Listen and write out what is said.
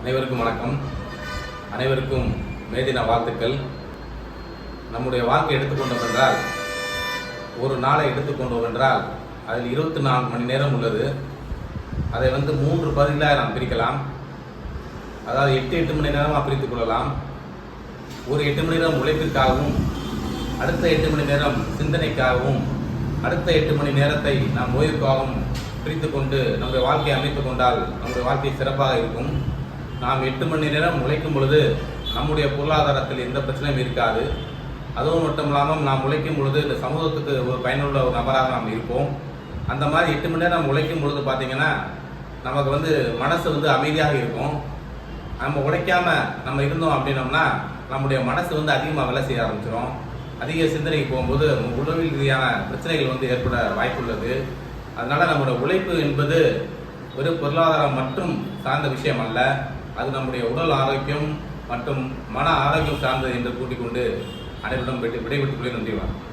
அனைவருக்கும் வணக்கம். அனைவருக்கும் மேதின வாழ்த்துக்கள். நம்முடைய வாழ்க்கை எடுத்துக்கொண்டோம் என்றால் ஒரு நாளை எடுத்துக்கொண்டோம் என்றால் அதில் இருபத்தி நான்கு மணி நேரம் உள்ளது. அதை வந்து மூன்று பகுதிகளாக நாம் பிரிக்கலாம். அதாவது எட்டு எட்டு மணி நேரமாக பிரித்துக் கொள்ளலாம். ஒரு எட்டு மணி நேரம் உழைப்பிற்காகவும் அடுத்த எட்டு மணி நேரம் சிந்தனைக்காகவும் அடுத்த எட்டு மணி நேரத்தை நாம் ஓய்வுக்காகவும் பிரித்து கொண்டு நம்முடைய வாழ்க்கையை அமைத்துக் கொண்டால் நம்முடைய வாழ்க்கை சிறப்பாக இருக்கும். நாம் எட்டு மணி நேரம் உழைக்கும் பொழுது நம்முடைய பொருளாதாரத்தில் எந்த பிரச்சனையும் இருக்காது. அதுவும் மட்டும் இல்லாமல் நாம் உழைக்கும் பொழுது இந்த சமூகத்துக்கு ஒரு பயனுள்ள ஒரு நபராக நாம் இருப்போம். அந்த மாதிரி எட்டு மணி நேரம் உழைக்கும் பொழுது பார்த்தீங்கன்னா நமக்கு வந்து மனசு வந்து அமைதியாக இருக்கும். நம்ம உழைக்காம நம்ம இருந்தோம் அப்படின்னோம்னா நம்முடைய மனசு வந்து அதிகமாக வேலை செய்ய ஆரம்பிச்சிடும் அதிக சிந்தனைக்கு போகும்போது உடல் ரீதியான பிரச்சனைகள் வந்து ஏற்பட வாய்ப்புள்ளது. அதனால் நம்மளோட உழைப்பு என்பது ஒரு பொருளாதாரம் மட்டும் சார்ந்த விஷயம் அல்ல. அது நம்முடைய உடல் ஆரோக்கியம் மற்றும் மன ஆரோக்கியம் சார்ந்தது என்று கூட்டிக்கொண்டு அனைவரிடம் விடைபெற்றுக் கொள்ள நன்றி வணக்கம்.